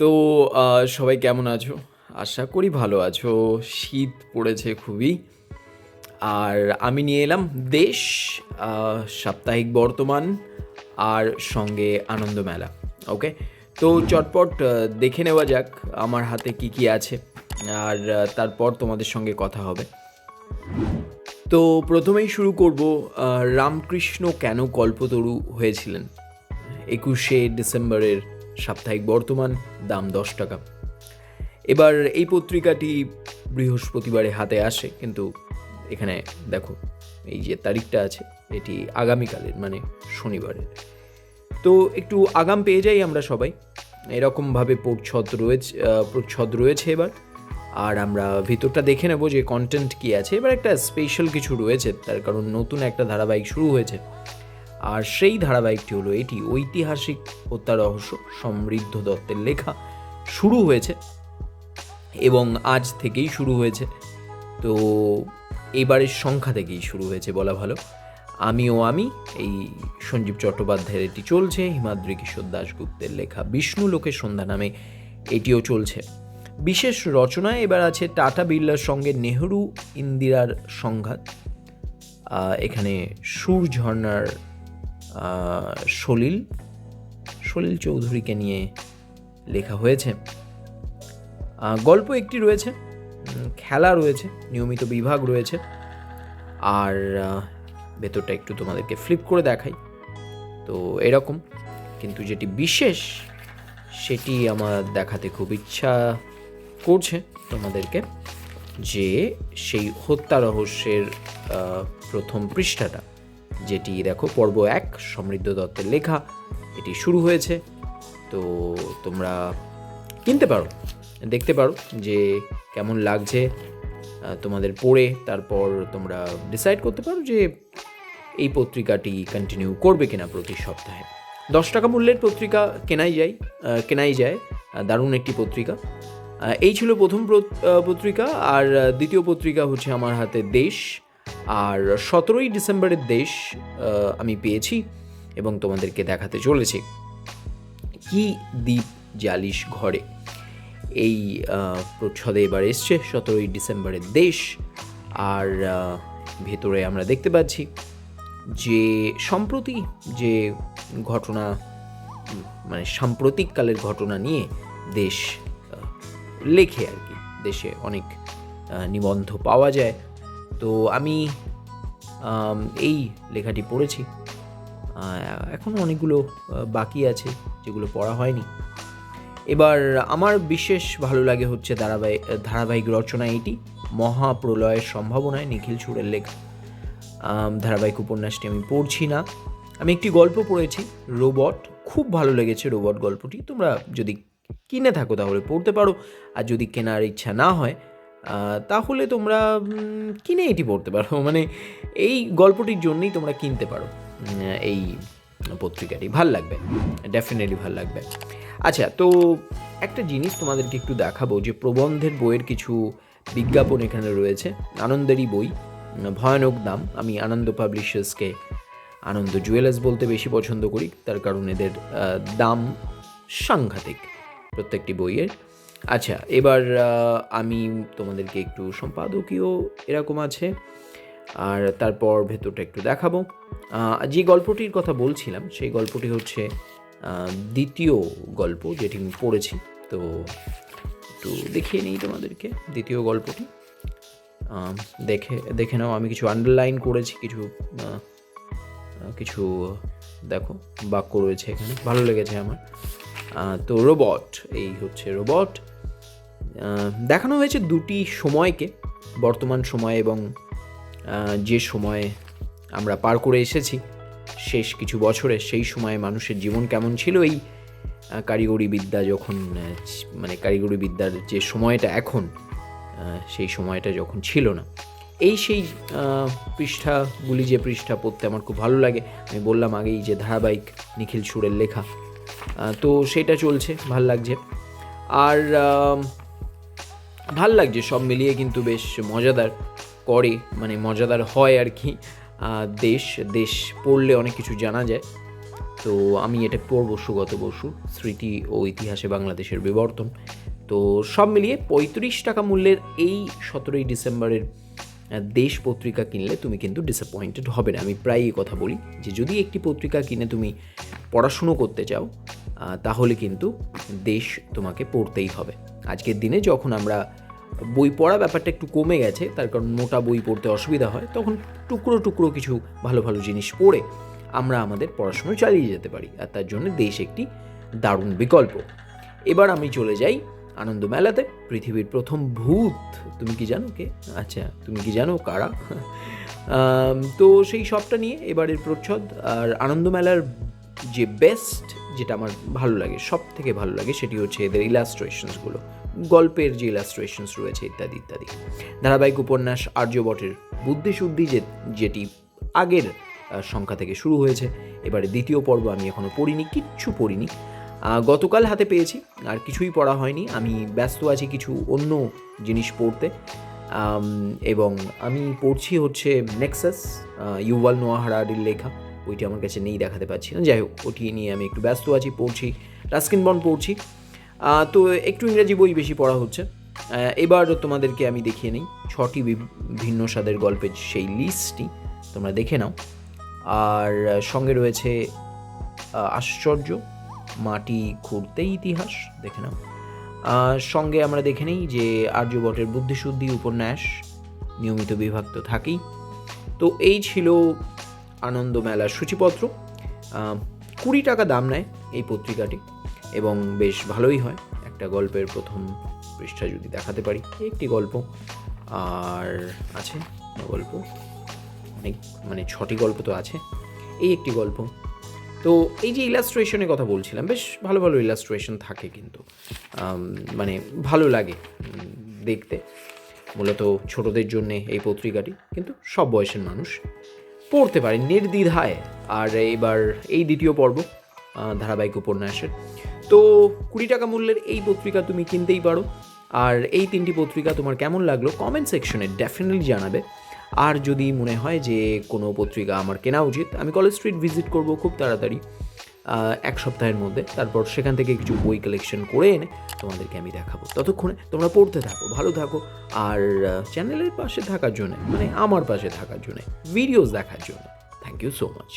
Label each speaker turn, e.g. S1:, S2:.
S1: তো সবাই কেমন আছো? আশা করি ভালো আছো। শীত পড়েছে খুবই। আর আমি নিয়ে এলাম দেশ সাপ্তাহিক বর্তমান আর সঙ্গে আনন্দ মেলা, ওকে? তো চটপট দেখে নেওয়া যাক আমার হাতে কি কি আছে। আর তারপর তোমাদের সঙ্গে কথা হবে। তো প্রথমেই শুরু করব রামকৃষ্ণ কেন কল্পতরু হয়েছিলেন? একুশে ডিসেম্বরের সাপ্তাহিক বর্তমান, দাম দশ টাকা। এবার এই পত্রিকাটি বৃহস্পতিবারে হাতে আসে, কিন্তু এখানে দেখো, এই যে তারিখটা আছে, এটি আগামীকালের মানে শনিবারের। তো একটু আগাম পেয়ে যাই আমরা সবাই। এরকমভাবে প্রচ্ছদ রয়েছে প্রচ্ছদ রয়েছে এবার। আর আমরা ভিতরটা দেখে নেব যে কন্টেন্ট কী আছে। এবার একটা স্পেশাল কিছু রয়েছে, তার কারণ নতুন একটা ধারাবাহিক শুরু হয়েছে। আর সেই ধারাবাহিকটি হলো এটি ঐতিহাসিক হত্যা রহস্য সমৃদ্ধ দত্তের লেখা। শুরু হয়েছে এবং আজ থেকেই শুরু হয়েছে। তো এবারের সংখ্যা থেকেই শুরু হয়েছে বলা ভালো। আমি ও আমি এই সঞ্জীব চট্টোপাধ্যায়ের এটি চলছে হিমাদ্রি কিশোর দাশগুপ্তের লেখা বিষ্ণু লোকের সন্ধ্যা নামে এটিও চলছে। বিশেষ রচনায় এবার আছে টাটা বিড়লার সঙ্গে নেহরু ইন্দিরার সংঘাত। এখানে সুর ঝর্ণার আহ, সলিল সলিল চৌধুরীকে নিয়ে লেখা হয়েছে। গল্প একটি রয়েছে খেলা রয়েছে, নিয়মিত বিভাগ রয়েছে। আর ভেতরটা একটু তোমাদেরকে ফ্লিপ করে দেখাই। তো এরকম, কিন্তু যেটি বিশেষ, সেটি আমার দেখাতে খুব ইচ্ছা করছে তোমাদেরকে, যে সেই হত্যা রহস্যের প্রথম পৃষ্ঠাটা। যেটি দেখো, পর্ব এক, সমৃদ্ধ দত্তের লেখা। এটি শুরু হয়েছে। তো তোমরা কিনতে পারো, দেখতে পারো যে কেমন লাগছে তোমাদের পড়ে। তারপর তোমরা ডিসাইড করতে পারো যে এই পত্রিকাটি কন্টিনিউ করবে কিনা প্রতি সপ্তাহে। দশ টাকা মূল্যের পত্রিকা কেনাই যায় কেনাই যায়। দারুণ একটি পত্রিকা। এই ছিল প্রথম পত্রিকা। আর দ্বিতীয় পত্রিকা হচ্ছে আমার হাতে দেশ। আর সতেরোই ডিসেম্বরের দেশ আমি পেয়েছি এবং তোমাদেরকে দেখাতে চলেছি। কি দ্বীপ জালিশ ঘরে? এই প্রচ্ছদে এবার এসছে সতেরোই ডিসেম্বরের দেশ। আর ভেতরে আমরা দেখতে পাচ্ছি যে সম্প্রতি যে ঘটনা মানে সাম্প্রতিককালের ঘটনা নিয়ে দেশ লেখে আর কি। দেশে অনেক নিবন্ধ পাওয়া যায়। তো আমি এই লেখাটি পড়েছি। এখনও অনেকগুলো বাকি আছে যেগুলো পড়া হয়নি। এবার আমার বিশেষ ভালো লাগে হচ্ছে ধারাবাহিক ধারাবাহিক রচনা এটি, মহাপ্রলয়ের সম্ভাবনায় নিখিল সুরের লেখা। ধারাবাহিক উপন্যাসটি আমি পড়ছি না। আমি একটি গল্প পড়েছি, রোবট। খুব ভালো লেগেছে রোবট গল্পটি। তোমরা যদি কিনে থাকো তাহলে পড়তে পারো। আর যদি কেনার ইচ্ছা না হয় তাহলে তোমরা কিনে এটি পড়তে পারো। মানে এই গল্পটির জন্যই তোমরা কিনতে পারো এই পত্রিকাটি। ভালো লাগবে ডেফিনেটলি ভালো লাগবে। আচ্ছা তো একটা জিনিস তোমাদেরকে একটু দেখাবো, যে প্রবন্ধের বইয়ের কিছু বিজ্ঞাপন এখানে রয়েছে। আনন্দেরই বই, ভয়ানক দাম। আমি আনন্দ পাবলিশার্সকে আনন্দ জুয়েলার্স বলতে বেশি পছন্দ করি, তার কারণ এদের দাম সাংঘাতিক প্রত্যেকটি বইয়ের। আচ্ছা এবার আমি তোমাদেরকে একটু সম্পাদকীয় এরকম আছে, আর তারপর ভেতরটা একটু দেখাবো। যে গল্পটির কথা বলছিলাম, সেই গল্পটি হচ্ছে দ্বিতীয় গল্প যেটি আমি পড়েছি। তো একটু দেখিয়ে নিই তোমাদেরকে দ্বিতীয় গল্পটি। দেখে দেখে নাও, আমি কিছু আন্ডারলাইন করেছি, কিছু কিছু, দেখো, বাক্য রয়েছে এখানে, ভালো লেগেছে আমার। তো রোবট এই হচ্ছে রোবট দেখানো হয়েছে দুটি সময়কে, বর্তমান সময় এবং যে সময়ে আমরা পার করে এসেছি, শেষ কিছু বছরে, সেই সময়ে মানুষের জীবন কেমন ছিল এই কারিগরি বিদ্যা যখন মানে কারিগরি বিদ্যার যে সময়টা এখন সেই সময়টা যখন ছিল না। এই সেই পৃষ্ঠাগুলি, যে পৃষ্ঠা পড়তে আমার খুব ভালো লাগে, আমি বললাম আগেই যে ধারাবাহিক নিখিল সুরের লেখা তো সেটা চলছে, ভালো লাগছে। আর ভালো লাগছে, সব মিলিয়ে কিন্তু বেশ মজাদার করে মানে মজাদার হয় আর কি দেশ দেশ পড়লে অনেক কিছু জানা যায়। তো আমি এটা পড়ব সুগত বসু, স্মৃতি ও ইতিহাসে বাংলাদেশের বিবর্তন। তো সব মিলিয়ে পঁয়ত্রিশ টাকা মূল্যের এই সতেরোই ডিসেম্বরের দেশ পত্রিকা কিনলে তুমি কিন্তু ডিসঅ্যাপয়েন্টেড হবে না। আমি প্রায়ই কথা বলি যে যদি একটি পত্রিকা কিনে তুমি পড়াশুনো করতে চাও তাহলে কিন্তু দেশ তোমাকে পড়তেই হবে। আজকের দিনে যখন আমরা বই পড়া ব্যাপারটা একটু কমে গেছে, তার কারণ মোটা বই পড়তে অসুবিধা হয়, তখন টুকরো টুকরো কিছু ভালো ভালো জিনিস পড়ে আমরা আমাদের পড়াশুনো চালিয়ে যেতে পারি। আর তার জন্য দেশ একটি দারুণ বিকল্প। এবার আমি চলে যাই আনন্দ মেলাতে, পৃথিবীর প্রথম ভূত। তুমি কি জানো কে? আচ্ছা তুমি কি জানো কারা? তো সেই সবটা নিয়ে এবারের প্রচ্ছদ। আর আনন্দ মেলার যে বেস্ট যেটা আমার ভালো লাগে সব থেকে ভালো লাগে সেটি হচ্ছে এদের ইলাস্ট্রেশনসগুলো গল্পের যে ইলাস্ট্রেশনস রয়েছে ইত্যাদি ইত্যাদি। ধারাবাহিক উপন্যাস আর্যবটের বুদ্ধিশুদ্ধি যে, যেটি আগের সংখ্যা থেকে শুরু হয়েছে, এবারে দ্বিতীয় পর্ব আমি এখনও পড়িনি, কিচ্ছু পড়িনি। গতকাল হাতে পেয়েছি, আর কিছুই পড়া হয়নি, আমি ব্যস্ত আছি কিছু অন্য জিনিস পড়তে। এবং আমি পড়ছি হচ্ছে নেক্সাস ইউভাল নোয়া হারাডির লেখা। ওইটি আমার কাছে নেই, দেখাতে পাচ্ছি না। যাই হোক, ওটি নিয়ে আমি একটু ব্যস্ত আছি, পড়ছি, রাস্কিন বন্ড পড়ছি। তো একটু ইংরেজি বই বেশি পড়া হচ্ছে। এবার তোমাদেরকে আমি দেখিয়ে নিই, ছটি ভিন্ন স্বাদের গল্পের সেই লিস্টটি, তোমরা দেখে নাও। আর সঙ্গে রয়েছে আশ্চর্য, মাটি খুঁড়তে ইতিহাস, দেখে নাও। সঙ্গে আমরা দেখে নিই যে আর্যভট্টের বুদ্ধিশুদ্ধি, উপন্যাস, নিয়মিত বিভাগ তো থাকেই। তো এই ছিল আনন্দ মেলার সূচিপত্র কুড়ি টাকা দাম নেয় এই পত্রিকাটি এবং বেশ ভালোই হয়। একটা গল্পের প্রথম পৃষ্ঠা যদি দেখাতে পারি একটি গল্প। আর আছে গল্প, অনেক মানে ছটি গল্প তো আছে, এই একটি গল্প। তো এই যে ইলাস্ট্রেশনের কথা বলছিলাম, বেশ ভালো ভালো ইলাস্ট্রেশন থাকে কিন্তু মানে ভালো লাগে দেখতে। মূলত ছোটদের জন্যে এই পত্রিকাটি, কিন্তু সব বয়সের মানুষ পড়তে পারি নির্দ্বিধায়। আর এবার এই দ্বিতীয় পর্ব ধারাবাহিক উপন্যাসের। তো কুড়ি টাকা মূল্যের এই পত্রিকা তুমি কিনতেই পারো। আর এই তিনটি পত্রিকা তোমার কেমন লাগল কমেন্ট সেকশনে ডেফিনেটলি জানাবে। আর যদি মনে হয় যে কোনো পত্রিকা আমার কেনা উচিত, আমি কলেজ স্ট্রিট ভিজিট করব খুব তাড়াতাড়ি। এক সপ্তাহের মধ্যে। তারপর সেখান থেকে কিছু বই কালেকশন করে এনে তোমাদেরকে আমি দেখাবো। ততক্ষণে তোমরা পড়তে থাকো, ভালো থাকো। আর চ্যানেলের পাশে থাকার জন্য মানে আমার পাশে থাকার জন্য ভিডিওস দেখার জন্য থ্যাংক ইউ সো মাচ